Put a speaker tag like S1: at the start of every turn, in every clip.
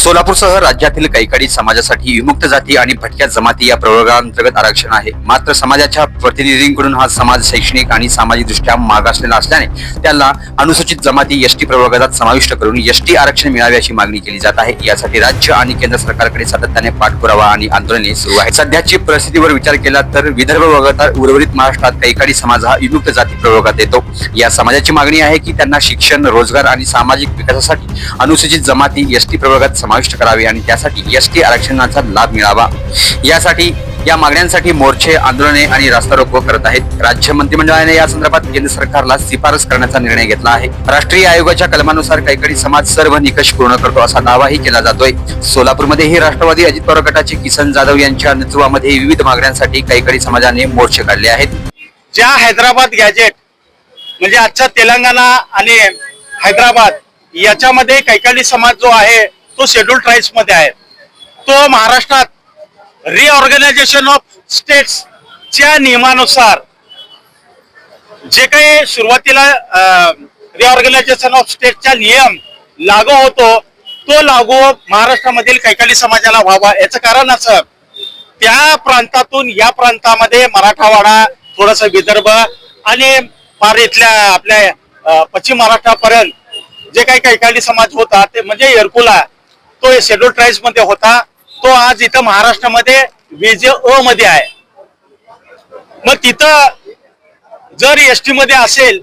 S1: सोलापूरसह राज्यातील कैकाडी समाजासाठी विमुक्त जाती आणि भटक्या जमाती या प्रवर्गाअंतर्गत आरक्षण आहे. मात्र समाजाच्या प्रतिनिधींकडून हा समाज शैक्षणिक आणि सामाजिक दृष्ट्या मागासलेला असल्याने त्याला अनुसूचित जमाती एसटी प्रवर्गात समाविष्ट करून एसटी आरक्षण मिळावे अशी मागणी केली जात आहे. यासाठी राज्य आणि केंद्र सरकारकडे सातत्याने पाठपुरावा आणि आंदोलने सुरू आहे सध्याची परिस्थितीवर विचार केला तर विदर्भ वगळता उर्वरित महाराष्ट्रात कैकाडी समाज हा विमुक्त जाती प्रवर्गात येतो. या समाजाची मागणी आहे की त्यांना शिक्षण रोजगार आणि सामाजिक विकासासाठी अनुसूचित जमाती एसटी प्रवर्गात समाविष्ट करावे आणि त्यासाठी एस टी आरक्षणाचा लाभ मिळावा. यासाठी या मागण्यांसाठी मोर्चे आंदोलने आणि रास्ता रोको करत आहेत. राज्य मंत्रिमंडळाने या संदर्भात केंद्र सरकारला शिफारस करण्याचा निर्णय घेतला आहे. राष्ट्रीय आयोगाच्या कलमानुसार कैकडी समाज सर्व निकष पूर्ण करतो असा दावाही केला जातोय. सोलापूरमध्येही राष्ट्रवादी अजित पवार गटाचे किसन जाधव यांच्या नेतृत्वामध्ये विविध मागण्यांसाठी कैकडी समाजाने मोर्चे काढले आहेत.
S2: ज्या हैदराबाद गॅजेट म्हणजे आजचा तेलंगणा आणि हैदराबाद याच्यामध्ये कैकाडी समाज जो आहे तो शेड्यूल ट्राईब्समध्ये आहे. तो महाराष्ट्रात रिऑर्गनायझेशन ऑफ स्टेट्स च्या नियमानुसार जे काही सुरुवातीला रिऑर्गनायझेशन ऑफ स्टेटचा नियम लागू होतो तो लागू महाराष्ट्रामधील कैकाली समाजाला व्हावा. याचं कारण असं त्या प्रांतातून या प्रांतामध्ये मराठावाडा थोडस विदर्भ आणि फार इथल्या आपल्या पश्चिम महाराष्ट्रापर्यंत जे काही कैकाली समाज होता ते म्हणजे एरकुला तो शेड्यूल ट्राईब्समध्ये होता. तो आज इथं महाराष्ट्रामध्ये विजे अ मध्ये आहे. मग तिथं जर एस टी मध्ये असेल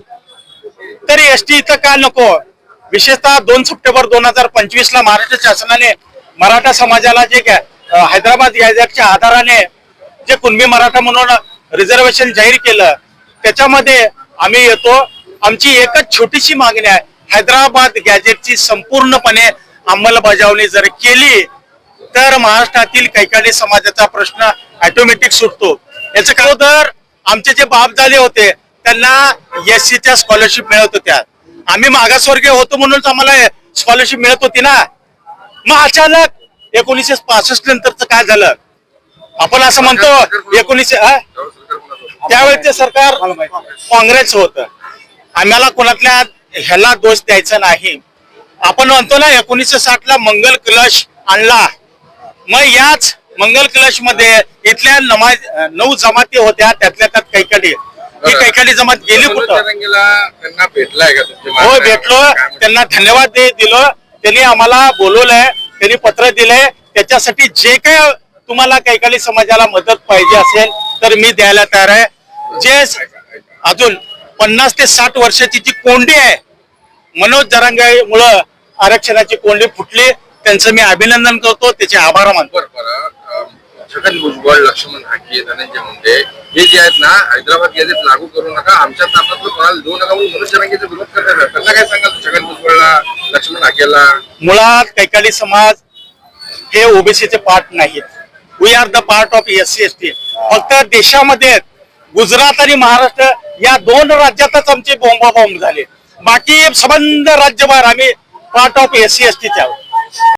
S2: तर एस टी इथं का नको? विशेषतः दोन सप्टेंबर दोन हजार पंचवीस ला महाराष्ट्र शासनाने मराठा समाजाला जे हैदराबाद गॅजेटच्या आधाराने जे कुणबी मराठा म्हणून रिझर्वेशन जाहीर केलं त्याच्यामध्ये आम्ही येतो. आमची एकच छोटीशी मागणी आहे. हैदराबाद गॅजेटची संपूर्णपणे अंमलबजावणी जर केली तर महाराष्ट्रातील कैकाडी समाजाचा प्रश्न ऑटोमॅटिक सुटतो. याचं काय तर आमचे जे बाप झाले होते त्यांना एस च्या स्कॉलरशिप मिळत होत्या. आम्ही मागासवर्गीय होतो म्हणूनच आम्हाला स्कॉलरशिप मिळत होती ना. मग अचानक एकोणीसशे पासष्ट नंतरच काय झालं? आपण असं म्हणतो एकोणीसशे त्यावेळेचे सरकार काँग्रेस होत. आम्हाला कोणातल्या ह्याला दोष द्यायचा नाही. आपण म्हणतो ना एकोणीसशे साठ ला मंगल कलश आणला. मग याच मंगल कलशमध्ये इथल्या नमा नऊ जमाती होत्या त्यातल्या त्यात कैकाडी. ही कैकाडी जमात गेली कुठं?
S3: त्यांना भेटलाय का तुमच्या
S2: हो? भेटलो? त्यांना धन्यवाद दे दिलं. त्यांनी आम्हाला बोलवलंय त्यांनी पत्र दिलंय. त्याच्यासाठी जे काय तुम्हाला कैकाली समाजाला मदत पाहिजे असेल तर मी द्यायला तयार आहे. जे अजून पन्नास ते साठ वर्षाची जी कोंडी आहे मनोज जरांगे आरक्षणाची कोंडी फुटली. त्यांचं मी अभिनंदन करतो. त्याचे आभार मानतो.
S3: छगन भुजबळ लक्ष्मण हाके धनंजय मुंडे हे जे आहेत ना हैदराबाद गॅजेट लागू करू नका. आमच्या तापातलं कोणाला देऊ नका म्हणून मनोज जरांगेचा विरोध करतात त्यांना काय सांगाल छगन भुजबळला लक्ष्मण हाकेला?
S2: मुळात कैकाली समाज हे ओबीसीचे पार्ट नाहीत. We are the part of S C S T फक्त देशामध्ये गुजरात आणि महाराष्ट्र या दोन राज्यातच आमचे बॉम्बा बॉम्ब झाले. बाकी संबंध राज्यभर आम्ही part of S C S टीचे आहोत